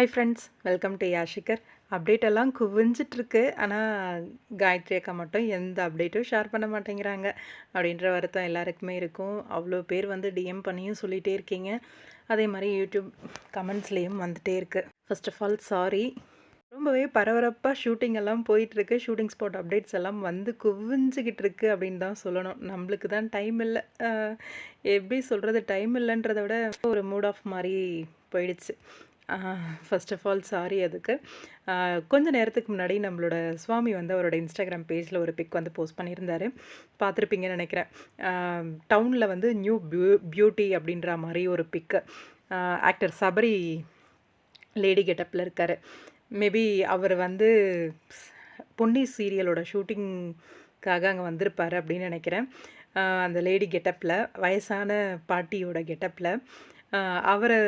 High friends welcome to யாஷிகர் update எல்லாம் குவிஞ்சிட்ருக்கு ஆனால் காயத்ரி அக்கா மட்டும் எந்த அப்டேட்டும் ஷேர் பண்ண மாட்டேங்கிறாங்க. அப்படின்ற வருத்தம் எல்லாருக்குமே இருக்கும். அவ்வளோ பேர் வந்து டிஎம் பண்ணியும் சொல்லிகிட்டே இருக்கீங்க. அதே மாதிரி யூடியூப் கமெண்ட்ஸ்லேயும் வந்துகிட்டே இருக்குது ஃபர்ஸ்ட் ஆஃப் ஆல் சாரி ரொம்பவே பரபரப்பாக ஷூட்டிங் எல்லாம் போயிட்டுருக்கு. ஷூட்டிங் ஸ்பாட் அப்டேட்ஸ் எல்லாம் வந்து குவிஞ்சிக்கிட்டு இருக்கு அப்படின்னு தான் சொல்லணும். நம்மளுக்கு தான் டைம் இல்லை. எப்படி சொல்கிறது டைம் இல்லைன்றத விட ஒரு மூட் ஆஃப் மாதிரி போயிடுச்சு. ஃபஸ்ட் ஆஃப் ஆல் சாரி அதுக்கு. கொஞ்ச நேரத்துக்கு முன்னாடி நம்மளோட சுவாமி வந்து அவரோட இன்ஸ்டாகிராம் பேஜில் ஒரு பிக் வந்து போஸ்ட் பண்ணியிருந்தாரு. பார்த்துருப்பீங்கன்னு நினைக்கிறேன். டவுனில் வந்து நியூ பியூ பியூட்டி அப்படின்ற மாதிரி ஒரு பிக்கு ஆக்டர் சபரி லேடி கெட்டப்பில் இருக்கார். மேபி அவர் வந்து பொன்னி சீரியலோட ஷூட்டிங்காக அங்கே வந்திருப்பார் அப்படின்னு நினைக்கிறேன். அந்த லேடி கெட்டப்பில் வயசான பாட்டியோட கெட்டப்பில் அவரை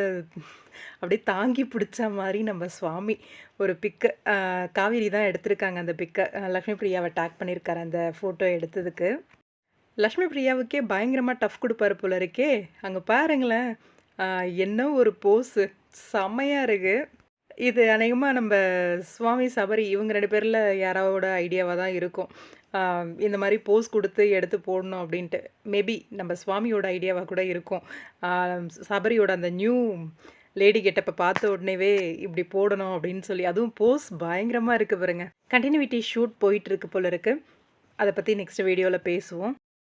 அப்படியே தாங்கி பிடிச்ச மாதிரி நம்ம சுவாமி ஒரு பிக்கு காவேரி தான் எடுத்திருக்காங்க அந்த பிக்கை லக்ஷ்மி பிரியாவை டேக் பண்ணியிருக்காரு அந்த ஃபோட்டோ எடுத்ததுக்கு. லக்ஷ்மி பிரியாவுக்கே பயங்கரமாக டஃப் கொடுப்பாரு போல இருக்கே. அங்கே பாருங்களேன். என்ன ஒரு போஸு செம்மையாக இருக்குது இது அநேகமாக நம்ம சுவாமி சபரி இவங்க ரெண்டு பேரில் யாரோட ஐடியாவாக தான் இருக்கும். இந்த மாதிரி போஸ் கொடுத்து எடுத்து போடணும் அப்படின்ட்டு. மேபி நம்ம சுவாமியோட ஐடியாவாக கூட இருக்கும். சபரியோட அந்த நியூ லேடி கெட்டப்பை பார்த்த உடனேவே இப்படி போடணும் அப்படின்னு சொல்லி அதுவும் போஸ் பயங்கரமாக இருக்குது பாருங்க. கண்டினியூட்டி ஷூட் போயிட்டு இருக்கு போல இருக்குது அதை பற்றி நெக்ஸ்ட் வீடியோவில் பேசுவோம்.